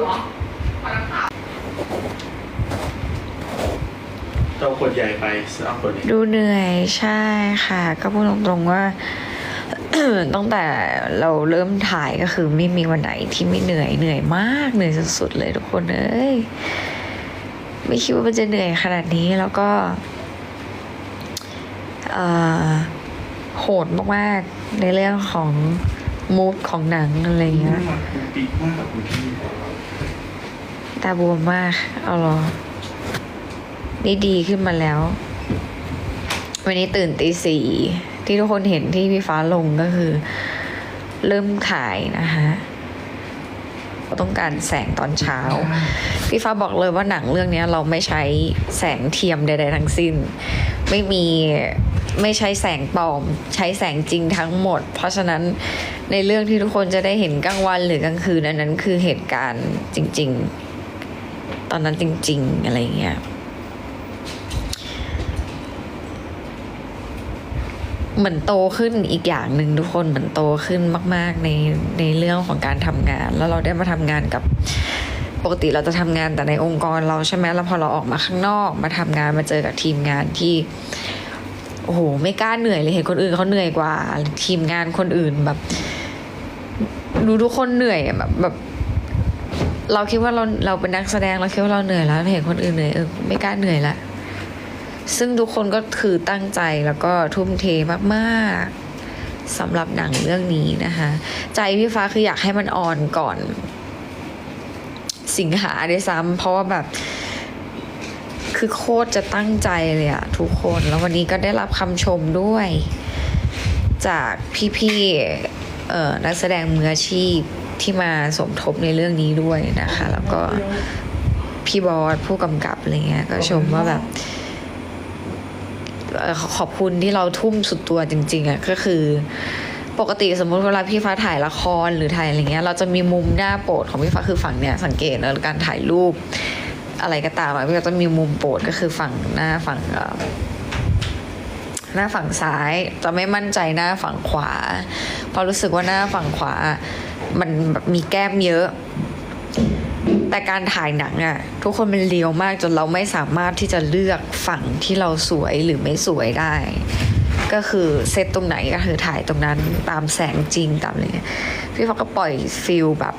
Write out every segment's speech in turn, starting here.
เหรอขอนักข่าขวดใหญ่ไปเอาขวดนี้ดูเหนื่อยใช่ค่ะ ก็พูดตรงๆว่า ตั้งแต่เราเริ่มถ่ายก็คือไม่มีวันไหนที่ไม่เหนื่อยเหนื่อยมากเหนื่อยสุดๆเลยทุกคนเอ้ยไม่คิดว่ามันจะเหนื่อยขนาดนี้แล้วก็โหดมากๆในเรื่องของมูดของหนังอะไรเงี้ยน่ารักคุณปิ๊กมากกับคุณพี่ ตาบวมมาก เอาเหรอ นี่ดีขึ้นมาแล้ว วันนี้ตื่นตีสี่ที่ทุกคนเห็นที่พี่ฟ้าลงก็คือ เริ่มถ่ายนะคะต้องการแสงตอนเช้า พี่ฟ้าบอกเลยว่าหนังเรื่องเนี้ยเราไม่ใช้แสงเทียมใดๆทั้งสิ้น ไม่มีไม่ใช้แสงปลอม ใช้แสงจริงทั้งหมด เพราะฉะนั้นในเรื่องที่ทุกคนจะได้เห็นกลางวันหรือกลางคืนอันนั้นคือเหตุการณ์จริง ๆ ตอนนั้นจริง ๆ อะไรเงี้ยเหมือนโตขึ้นอีกอย่างหนึ่งทุกคนเหมือนโตขึ้นมาก ๆ ในในเรื่องของการทำงาน แล้วเราได้มาทำงานกับปกติเราจะทำงานแต่ในองค์กรเราใช่ไหมแล้วพอเราออกมาข้างนอก มาทำงานมาเจอกับทีมงานที่โอ้โหไม่กล้าเหนื่อยเลยเห็นคนอื่นเขาเหนื่อยกว่า ทีมงานคนอื่นแบบ ดูทุกคนเหนื่อยแบบแบบ เราคิดว่าเราเราเป็นนักแสดงเราคิดว่าเราเหนื่อยแล้วเห็นคนอื่นเหนื่อยเออไม่กล้าเหนื่อยละซึ่งทุกคนก็คือตั้งใจแล้วก็ทุ่มเทมากๆสำหรับหนังเรื่องนี้นะคะ ใจพี่ฟ้าคืออยากให้มันออนก่อน สิงหาด้วยซ้ำเพราะว่าแบบ คือโคตรจะตั้งใจเลยอะทุกคนแล้ววันนี้ก็ได้รับคำชมด้วย จากพี่ๆนักแสดงมืออาชีพ ที่มาสมทบในเรื่องนี้ด้วยนะคะ แล้วก็พี่บอสผู้กำกับอะไรเงี้ยก็ชมว่าแบบขอบคุณที่เราทุ่มสุดตัวจริง ๆอะก็คือปกติสมมติเวลาพี่ฟ้าถ่ายละครหรือถ่ายอะไรเงี้ย เราจะมีมุมหน้าโปรดของพี่ฟ้าคือฝั่งเนี้ยสังเกตนะการถ่ายรูป อะไรก็ตามอะพี่ฟ้าจะมีมุมโปรดก็คือฝั่งหน้าฝั่งเอ่อ หน้าฝั่งซ้าย จะไม่มั่นใจหน้าฝั่งขวา เพราะรู้สึกว่าหน้าฝั่งขวา มันมีแก้มเยอะ แต่การถ่ายหนังอะทุกคนมันเลียวมากจนเราไม่สามารถที่จะเลือกฝั่งที่เราสวยหรือไม่สวยได้ ก็คือเซตตรงไหนก็คือถ่ายตรงนั้นตามแสงจริงตามอะไรเงี้ยพี่ฟอกก็ปล่อยฟิลแบบ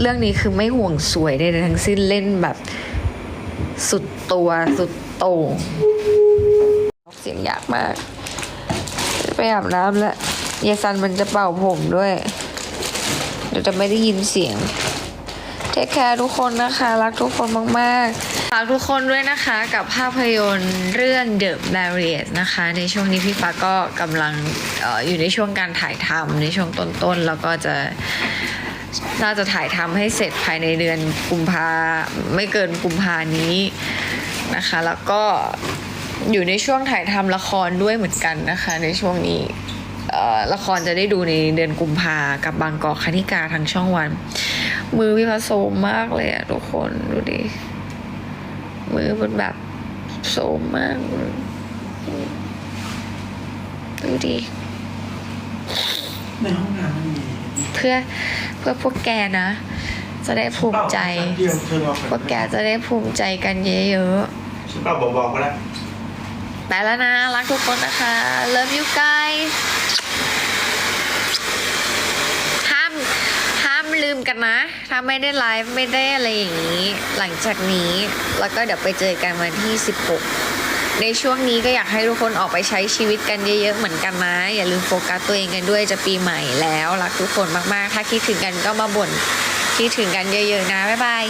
เรื่องนี้คือไม่ห่วงสวยใดๆทั้งสิ้นเล่นแบบสุดตัวสุดโต่ง เสียงยากมาก ไปอาบน้ำแล้วยายซันมันจะเป่าผมด้วย เดี๋ยวจะไม่ได้ยินเสียง เทคแคร์ทุกคนนะคะ รักทุกคนมาก ๆ ฝากทุกคนด้วยนะคะกับภาพยนตร์เรื่อง The Barriers นะคะ ในช่วงนี้พี่ฟ้าก็กำลังอออยู่ในช่วงการถ่ายทำในช่วงต้น ๆ แล้วก็จะน่าจะถ่ายทำให้เสร็จภายในเดือนกุมภาไม่เกินกุมภานี้นะคะ แล้วก็ อยู่ในช่วงถ่ายทำละครด้วยเหมือนกันนะคะ ในช่วงนี้เอ่อละครจะได้ดูในเดือนกุมภากับบางกอกคณิกาทางช่องวัน มือพี่พาโซมมากเลยอะทุกคนดูดิมือมันแบบโซมมากเลยดูดิในห้องน้ำมันมีเพื่อเพื่อพวกแกนะ จะได้ภูมิใจเดียวเธอบอกพวกแกจะได้ภูมิใจกันเยอะฉันเปล่าบอกๆก็ได้ๆ ไปแล้วนะ รักทุกคนนะคะ love you guys ห้ามห้ามลืมกันนะ ถ้าไม่ได้ไลฟ์ไม่ได้อะไรอย่างนี้ หลังจากนี้ แล้วก็เดี๋ยวไปเจอกันวันที่ 16 ในช่วงนี้ก็อยากให้ทุกคนออกไปใช้ชีวิตกันเยอะๆเหมือนกันนะ อย่าลืมโฟกัสตัวเองกันด้วยจะปีใหม่แล้ว รักทุกคนมากๆ ถ้าคิดถึงกันก็มาบ่นคิดถึงกันเยอะๆนะบ๊ายบาย